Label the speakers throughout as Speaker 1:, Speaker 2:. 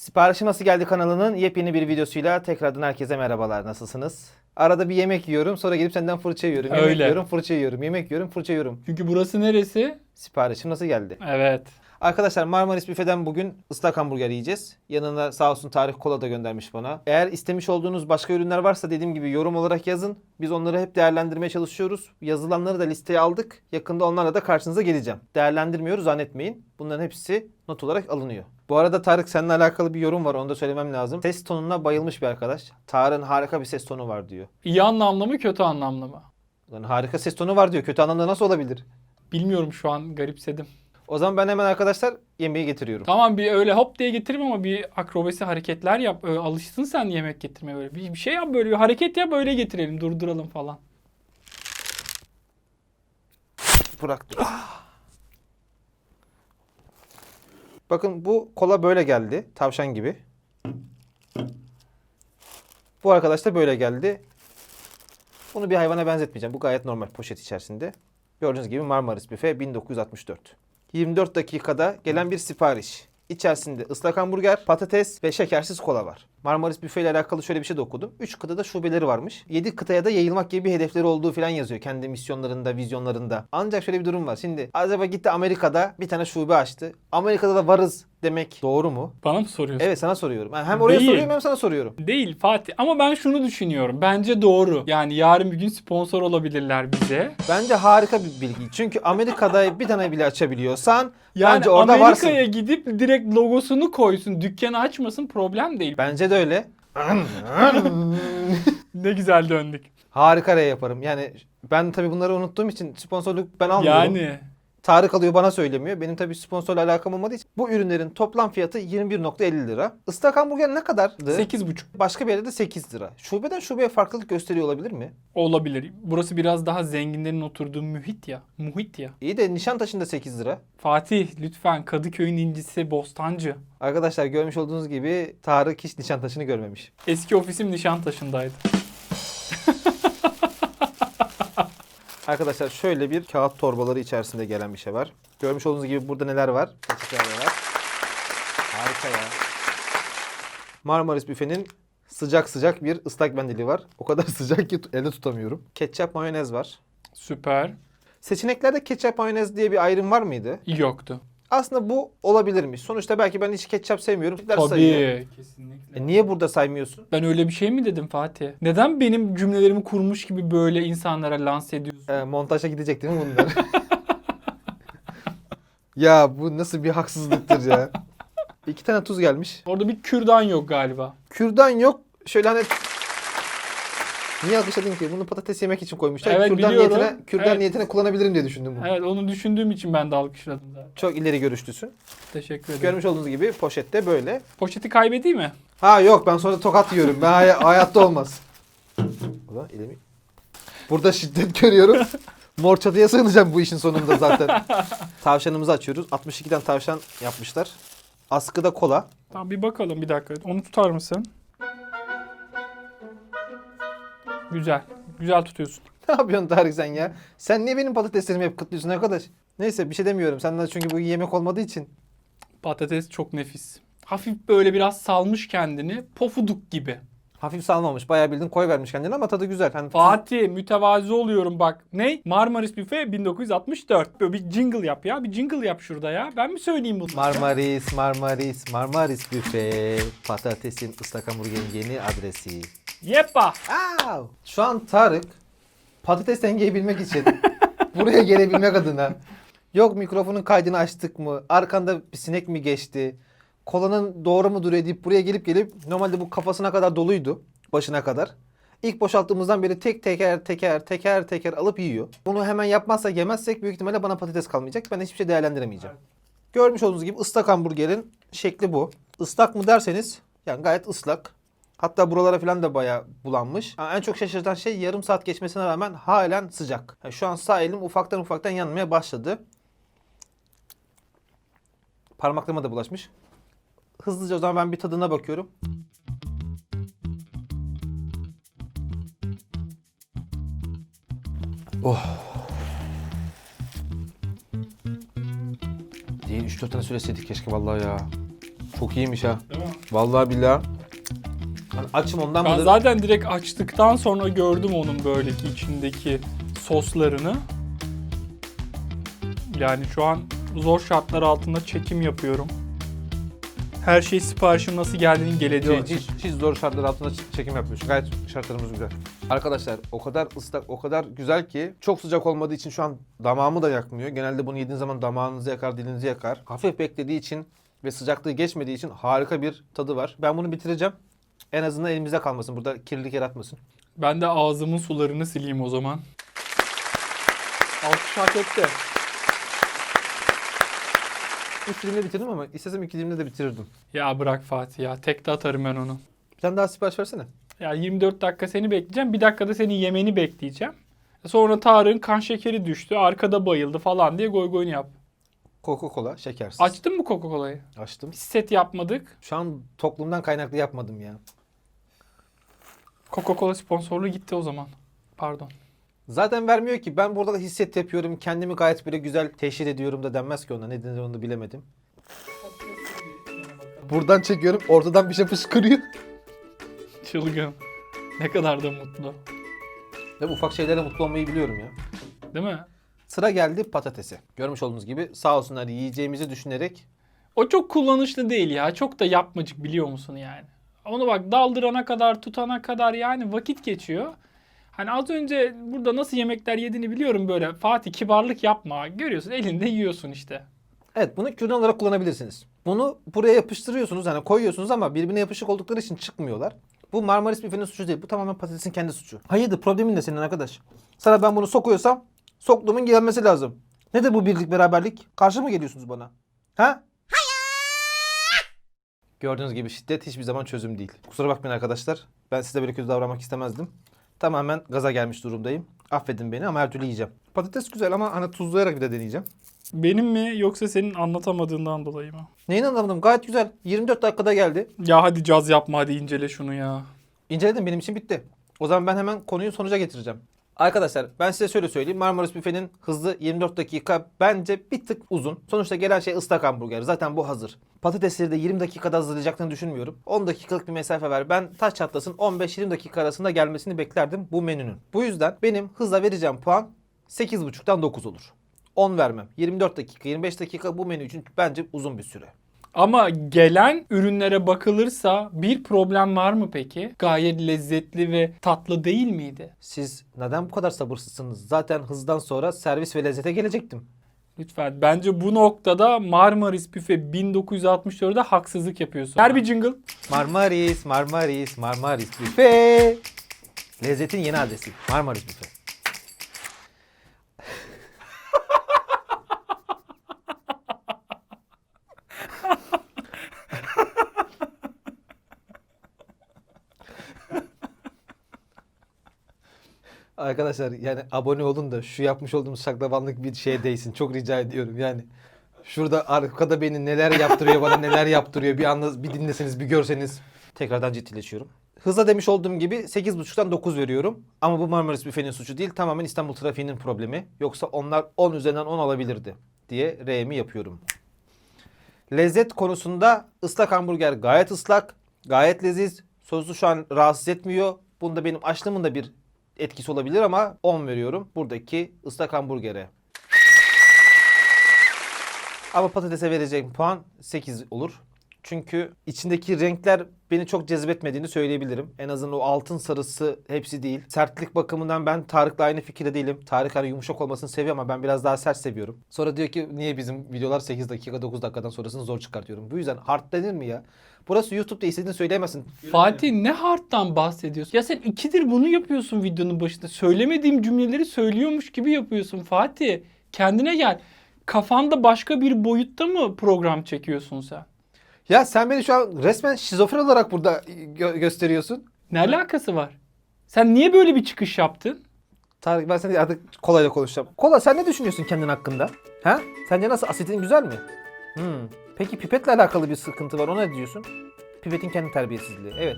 Speaker 1: Siparişi Nasıl Geldi kanalının yepyeni bir videosuyla tekrardan herkese merhabalar. Nasılsınız? Arada bir yemek yiyorum sonra gelip senden fırça yiyorum. Yemek
Speaker 2: Öyle.
Speaker 1: yiyorum fırça yiyorum. Yemek yiyorum fırça yiyorum.
Speaker 2: Çünkü burası neresi?
Speaker 1: Siparişim nasıl geldi?
Speaker 2: Evet.
Speaker 1: Arkadaşlar Marmaris Büfe'den bugün ıslak hamburger yiyeceğiz. Yanına sağ olsun Tarih Kola da göndermiş bana. Eğer istemiş olduğunuz başka ürünler varsa dediğim gibi yorum olarak yazın. Biz onları hep değerlendirmeye çalışıyoruz. Yazılanları da listeye aldık. Yakında onlarla da karşınıza geleceğim. Değerlendirmiyoruz zannetmeyin. Bunların hepsi not olarak alınıyor. Bu arada Tarık seninle alakalı bir yorum var onu da söylemem lazım. Ses tonuna bayılmış bir arkadaş. Tarık'ın harika bir ses tonu var diyor.
Speaker 2: İyi anlamlı mı kötü anlamlı mı?
Speaker 1: Lan harika ses tonu var diyor. Kötü anlamda nasıl olabilir?
Speaker 2: Bilmiyorum şu an garipsedim.
Speaker 1: O zaman ben hemen arkadaşlar yemeği getiriyorum.
Speaker 2: Tamam bir öyle hop diye getirme ama bir akrobasi hareketler yap. Öyle alışsın sen yemek getirmeye böyle. Bir, bir şey yap böyle bir hareket yap öyle getirelim durduralım falan.
Speaker 1: Bıraktım. Bakın bu kola böyle geldi. Tavşan gibi. Bu arkadaş da böyle geldi. Bunu bir hayvana benzetmeyeceğim. Bu gayet normal poşet içerisinde. Gördüğünüz gibi Marmaris Büfe 1964. 24 dakikada gelen bir sipariş. İçerisinde ıslak hamburger, patates ve şekersiz kola var. Marmaris Büfe ile alakalı şöyle bir şey de okudum. 3 kıtada şubeleri varmış. 7 kıtaya da yayılmak gibi bir hedefleri olduğu falan yazıyor. Kendi misyonlarında, vizyonlarında. Ancak şöyle bir durum var. Şimdi acaba gitti Amerika'da bir tane şube açtı. Amerika'da da varız demek doğru mu?
Speaker 2: Bana mı soruyorsun?
Speaker 1: Evet sana soruyorum. Hem oraya
Speaker 2: Değil.
Speaker 1: soruyorum hem sana soruyorum.
Speaker 2: Değil Fatih ama ben şunu düşünüyorum. Bence doğru. Yani yarın bir gün sponsor olabilirler bize.
Speaker 1: Bence harika bir bilgi. Çünkü Amerika'da bir tane bile açabiliyorsan
Speaker 2: Yani
Speaker 1: bence orada
Speaker 2: Amerika'ya
Speaker 1: varsın.
Speaker 2: gidip direkt logosunu koysun, dükkanı açmasın problem değil.
Speaker 1: Bence de öyle.
Speaker 2: Ne güzel döndük.
Speaker 1: Harika R yaparım. Yani ben tabii bunları unuttuğum için sponsorluk ben almıyorum.
Speaker 2: Yani
Speaker 1: Tarık alıyor bana söylemiyor. Benim tabii sponsorla alakam olmadığı için. Bu ürünlerin toplam fiyatı 21.50 lira. Islak hamburger ne kadardı?
Speaker 2: 8,5
Speaker 1: Başka bir yerde de 8 lira. Şubeden şubeye farklılık gösteriyor olabilir mi?
Speaker 2: olabilir. Burası biraz daha zenginlerin oturduğu muhit ya. Muhit ya.
Speaker 1: İyi de Nişantaşı'nda 8 lira.
Speaker 2: Fatih lütfen Kadıköy'ün incisi Bostancı.
Speaker 1: Arkadaşlar görmüş olduğunuz gibi Tarık hiç Nişantaşı'nı görmemiş.
Speaker 2: Eski ofisim Nişantaşı'ndaydı.
Speaker 1: Arkadaşlar şöyle bir kağıt torbaları içerisinde gelen bir şey var. Görmüş olduğunuz gibi burada neler var? Patikler var. Harika ya. Marmaris Büfe'nin sıcak sıcak bir ıslak mendili var. O kadar sıcak ki elde tutamıyorum. Ketçap mayonez var.
Speaker 2: Süper.
Speaker 1: Seçeneklerde ketçap mayonez diye bir ayrım var mıydı?
Speaker 2: Yoktu.
Speaker 1: Aslında bu olabilirmiş. Sonuçta belki ben hiç ketçap sevmiyorum. Sayıyor.
Speaker 2: Tabii. Kesinlikle.
Speaker 1: E niye burada saymıyorsun?
Speaker 2: Ben öyle bir şey mi dedim Fatih? Neden benim cümlelerimi kurmuş gibi böyle insanlara lanse ediyorsun?
Speaker 1: E, montaja gidecek değil mi bunlar? ya bu nasıl bir haksızlıktır ya. İki tane tuz gelmiş.
Speaker 2: Orada bir kürdan yok galiba.
Speaker 1: Kürdan yok. Şöyle hani Niye alkışladın ki? Bunu patates yemek için koymuşlar.
Speaker 2: Evet,
Speaker 1: kürdan
Speaker 2: biliyorum.
Speaker 1: niyetine, kürdan
Speaker 2: Evet.
Speaker 1: niyetine kullanabilirim diye düşündüm bunu.
Speaker 2: Evet onu düşündüğüm için ben de alkışladım zaten.
Speaker 1: Çok ileri görüşlüsün.
Speaker 2: Teşekkür ederim.
Speaker 1: Görmüş olduğunuz gibi poşette böyle.
Speaker 2: Poşeti kaybedeyim mi?
Speaker 1: Ha yok ben sonra tokat yiyorum. Ben hay- hayatta olmaz. Ulan elimi... Burada şiddet görüyorum. Mor çatıya sığınacağım bu işin sonunda zaten. Tavşanımızı açıyoruz. 62'den tavşan yapmışlar. Askıda kola.
Speaker 2: Tamam bir bakalım bir dakika. Onu tutar mısın? Güzel. Güzel tutuyorsun.
Speaker 1: Ne yapıyorsun Tarık sen ya? Sen niye benim patateslerimi hep kıtlıyorsun arkadaş? Neyse bir şey demiyorum. Senden çünkü bu yemek olmadığı için.
Speaker 2: Patates çok nefis. Hafif böyle biraz salmış kendini. Pofuduk gibi.
Speaker 1: Hafif salmamış. Bayağı bildiğin koy vermiş kendine ama tadı güzel. Hani
Speaker 2: Fatih mütevazi oluyorum bak. Ne? Marmaris Büfe 1964. Böyle bir jingle yap ya. Bir jingle yap şurada ya. Ben mi söyleyeyim bunu?
Speaker 1: Marmaris, Marmaris, Marmaris büfe. Patatesin ıslak hamburgerin yeni adresi.
Speaker 2: Yepa.
Speaker 1: Aa! Şu an Tarık patates dengeyi bilmek için buraya gelebilmek adına yok mikrofonun kaydını açtık mı? Arkanda bir sinek mi geçti? Kolanın doğru mu duruyor deyip buraya gelip gelip normalde bu kafasına kadar doluydu. Başına kadar. İlk boşalttığımızdan beri tek teker teker teker teker alıp yiyor. Bunu hemen yapmazsak yemezsek büyük ihtimalle bana patates kalmayacak. Ben hiçbir şey değerlendiremeyeceğim. Görmüş olduğunuz gibi ıslak hamburgerin şekli bu. Islak mı derseniz yani gayet ıslak. Hatta buralara falan da bayağı bulanmış. Ama en çok şaşırtan şey yarım saat geçmesine rağmen halen sıcak. Yani şu an sağ elim ufaktan ufaktan yanmaya başladı. Parmaklarıma da bulaşmış. Hızlıca o zaman ben bir tadına bakıyorum. Oh. Değil 3-4 tane söyleseydik keşke vallahi ya. Çok iyiymiş ha.
Speaker 2: Değil mi?
Speaker 1: Vallahi billahi. Hani açım ondan
Speaker 2: Ben
Speaker 1: mıdır?
Speaker 2: zaten direkt açtıktan sonra gördüm onun böyleki içindeki soslarını. Yani şu an zor şartlar altında çekim yapıyorum. Her şey siparişin nasıl geldiğinin geleceği
Speaker 1: Yok,
Speaker 2: için.
Speaker 1: hiç, hiç zor şartlar altında ç- çekim yapmıyoruz. Gayet şartlarımız güzel. Arkadaşlar o kadar ıslak, o kadar güzel ki çok sıcak olmadığı için şu an damağımı da yakmıyor. Genelde bunu yediğiniz zaman damağınızı yakar, dilinizi yakar. Hafif beklediği için ve sıcaklığı geçmediği için harika bir tadı var. Ben bunu bitireceğim. En azından elimizde kalmasın. Burada kirlilik yaratmasın.
Speaker 2: Ben de ağzımın sularını sileyim o zaman. Alkış hak etti.
Speaker 1: Üç dilimde bitirdim ama istesem iki dilimde de bitirirdim.
Speaker 2: Ya bırak Fatih ya. Tek de atarım ben onu.
Speaker 1: Bir tane daha sipariş versene.
Speaker 2: Ya 24 dakika seni bekleyeceğim. Bir dakikada senin yemeni bekleyeceğim. Sonra Tarık'ın kan şekeri düştü. Arkada bayıldı falan diye goy goyunu yap.
Speaker 1: Coca-Cola şekersiz.
Speaker 2: Açtın mı Coca-Cola'yı?
Speaker 1: Açtım.
Speaker 2: Set yapmadık.
Speaker 1: Şu an toplumdan kaynaklı yapmadım ya.
Speaker 2: Coca-Cola sponsorluğu gitti o zaman. Pardon.
Speaker 1: Zaten vermiyor ki. Ben burada da hisset yapıyorum. Kendimi gayet böyle güzel teşhir ediyorum da denmez ki ona. Ne denir onu da bilemedim. Buradan çekiyorum. Ortadan bir şey fışkırıyor.
Speaker 2: Çılgın. Ne kadar da mutlu.
Speaker 1: Ve ufak şeylere mutlu olmayı biliyorum ya.
Speaker 2: Değil mi?
Speaker 1: Sıra geldi patatese. Görmüş olduğunuz gibi sağ olsunlar yiyeceğimizi düşünerek
Speaker 2: O çok kullanışlı değil ya. Çok da yapmacık biliyor musun yani? Onu bak daldırana kadar, tutana kadar yani vakit geçiyor. Hani az önce burada nasıl yemekler yediğini biliyorum böyle. Fatih kibarlık yapma. Görüyorsun elinde yiyorsun işte.
Speaker 1: Evet bunu kürdan olarak kullanabilirsiniz. Bunu buraya yapıştırıyorsunuz hani koyuyorsunuz ama birbirine yapışık oldukları için çıkmıyorlar. Bu Marmaris büfenin suçu değil. Bu tamamen patatesin kendi suçu. Hayırdır problemin de senin arkadaş. Sana ben bunu sokuyorsam soktuğumun gelmesi lazım. Nedir bu birlik beraberlik? Karşı mı geliyorsunuz bana? Ha? Gördüğünüz gibi şiddet hiçbir zaman çözüm değil. Kusura bakmayın arkadaşlar. Ben size böyle kötü davranmak istemezdim. Tamamen gaza gelmiş durumdayım. Affedin beni ama her türlü yiyeceğim. Patates güzel ama hani tuzlayarak bir de deneyeceğim.
Speaker 2: Benim mi yoksa senin anlatamadığından dolayı mı?
Speaker 1: Neyin anlamadım? Gayet güzel. 24 dakikada geldi.
Speaker 2: Ya hadi caz yapma hadi incele şunu ya.
Speaker 1: İnceledim benim için bitti. O zaman ben hemen konuyu sonuca getireceğim. Arkadaşlar ben size şöyle söyleyeyim. Marmaris Büfe'nin hızlı 24 dakika bence bir tık uzun. Sonuçta gelen şey ıslak hamburger. Zaten bu hazır. Patatesleri de 20 dakikada hazırlayacaklarını düşünmüyorum. 10 dakikalık bir mesafe var. Ben taş çatlasın 15-20 dakika arasında gelmesini beklerdim bu menünün. Bu yüzden benim hızla vereceğim puan 8.5'tan 9 olur. 10 vermem. 24 dakika, 25 dakika bu menü için bence uzun bir süre.
Speaker 2: Ama gelen ürünlere bakılırsa bir problem var mı peki? Gayet lezzetli ve tatlı değil miydi?
Speaker 1: Siz neden bu kadar sabırsızsınız? Zaten hızdan sonra servis ve lezzete gelecektim.
Speaker 2: Lütfen. Bence bu noktada Marmaris Büfe 1964'de haksızlık yapıyorsun. Ver bir jingle.
Speaker 1: Marmaris, Marmaris, Marmaris Büfe. Lezzetin yeni adresi. Marmaris Büfe. Arkadaşlar yani abone olun da şu yapmış olduğumuz şaklabanlık bir şeye değsin. Çok rica ediyorum yani. Şurada arkada beni neler yaptırıyor bana neler yaptırıyor bir anda bir dinleseniz bir görseniz. Tekrardan ciddileşiyorum. Hızla demiş olduğum gibi 8.5'tan 9 veriyorum. Ama bu Marmaris Büfe'nin suçu değil. Tamamen İstanbul trafiğinin problemi. Yoksa onlar 10 üzerinden 10 alabilirdi diye R'mi yapıyorum. Lezzet konusunda ıslak hamburger gayet ıslak. Gayet leziz. Sosu şu an rahatsız etmiyor. Bunda benim açlığımın da bir etkisi olabilir ama 10 veriyorum buradaki ıslak hamburgere. Ama patatese vereceğim puan 8 olur. Çünkü içindeki renkler beni çok cezbetmediğini söyleyebilirim. En azından o altın sarısı hepsi değil. Sertlik bakımından ben Tarık'la aynı fikirde değilim. Tarık hani yumuşak olmasını seviyor ama ben biraz daha sert seviyorum. Sonra diyor ki niye bizim videolar 8 dakika 9 dakikadan sonrasını zor çıkartıyorum. Bu yüzden hard denir mi ya? Burası YouTube'da istediğini söyleyemezsin.
Speaker 2: Fatih ne hardtan bahsediyorsun? Ya sen ikidir bunu yapıyorsun videonun başında. Söylemediğim cümleleri söylüyormuş gibi yapıyorsun Fatih. Kendine gel. Kafanda başka bir boyutta mı program çekiyorsun sen?
Speaker 1: Ya sen beni şu an resmen şizofren olarak burada gö- gösteriyorsun.
Speaker 2: Ne alakası var? Sen niye böyle bir çıkış yaptın?
Speaker 1: Tarık ben seni artık kolayla konuşacağım. Kola sen ne düşünüyorsun kendin hakkında? Ha? Sence nasıl asitin güzel mi? Hmm. Peki pipetle alakalı bir sıkıntı var ona ne diyorsun? Pipetin kendi terbiyesizliği. Evet.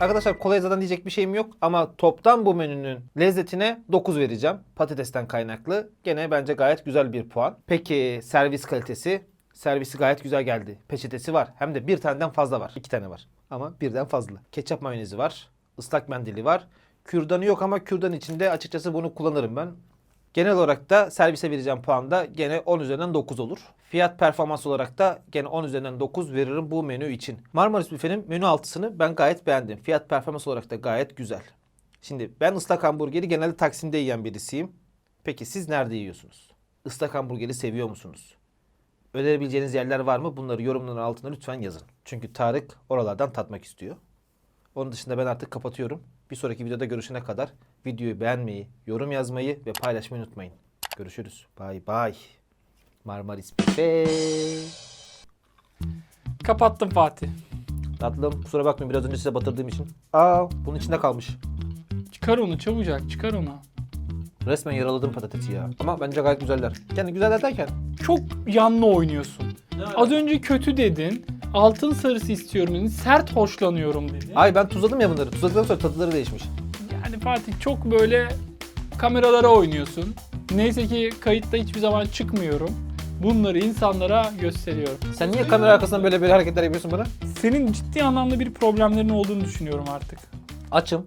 Speaker 1: Arkadaşlar kolaya zaten diyecek bir şeyim yok ama toptan bu menünün lezzetine 9 vereceğim. Patatesten kaynaklı. Gene bence gayet güzel bir puan. Peki servis kalitesi? Servisi gayet güzel geldi. Peçetesi var. Hem de bir taneden fazla var. İki tane var. Ama birden fazla. Ketçap mayonezi var. Islak mendili var. Kürdanı yok ama kürdan içinde açıkçası bunu kullanırım ben. Genel olarak da servise vereceğim puan da gene 10 üzerinden 9 olur. Fiyat performans olarak da gene 10 üzerinden 9 veririm bu menü için. Marmaris Büfe'nin menü altısını ben gayet beğendim. Fiyat performans olarak da gayet güzel. Şimdi ben ıslak hamburgeri genelde Taksim'de yiyen birisiyim. Peki siz nerede yiyorsunuz? Islak hamburgeri seviyor musunuz? Önerebileceğiniz yerler var mı? Bunları yorumların altına lütfen yazın. Çünkü Tarık oralardan tatmak istiyor. Onun dışında ben artık kapatıyorum. Bir sonraki videoda görüşene kadar videoyu beğenmeyi, yorum yazmayı ve paylaşmayı unutmayın. Görüşürüz. Bay bay. Marmaris Büfe.
Speaker 2: Kapattım Fatih.
Speaker 1: Tatlım kusura bakmayın biraz önce size batırdığım için. Aa bunun içinde kalmış.
Speaker 2: Çıkar onu çabucak çıkar onu.
Speaker 1: Resmen yaraladım patatesi ya. Ama bence gayet güzeller. Yani güzeller derken
Speaker 2: Çok yanlı oynuyorsun. Az önce kötü dedin. Altın sarısı istiyorum dedin. Sert hoşlanıyorum dedin.
Speaker 1: Ay ben tuzladım ya bunları. Tuzladıktan sonra tadıları değişmiş.
Speaker 2: Yani Fatih çok böyle kameralara oynuyorsun. Neyse ki kayıtta hiçbir zaman çıkmıyorum. Bunları insanlara gösteriyorum.
Speaker 1: Sen niye kamera arkasından böyle böyle hareketler yapıyorsun bana?
Speaker 2: Senin ciddi anlamda bir problemlerin olduğunu düşünüyorum artık.
Speaker 1: Açım.